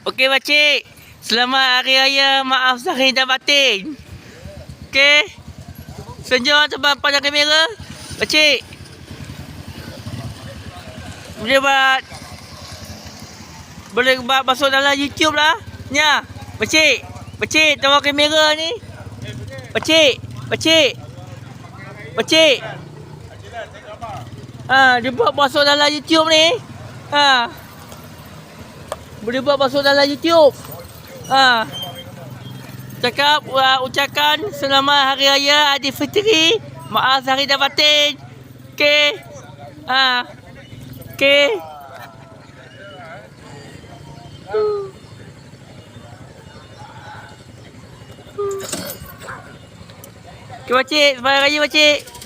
Okey pakcik. Selamat Hari Raya. Maaf zahir dan batin. Okey. Senja sebab pada kamera. Pakcik. Boleh buat boleh buat masuk dalam YouTube lah. Nya. Pakcik. Pakcik tengok kamera ni. Pakcik. Pakcik. Pakcik. Ha, dia buat masuk dalam YouTube ni. Ha. Boleh buat masuk dalam YouTube. Ha. Cakap uh, ucapkan selamat hari raya Aidilfitri. Maaf hari dah batin. Okey. Ha. Okey. Pakcik, selamat hari raya pakcik.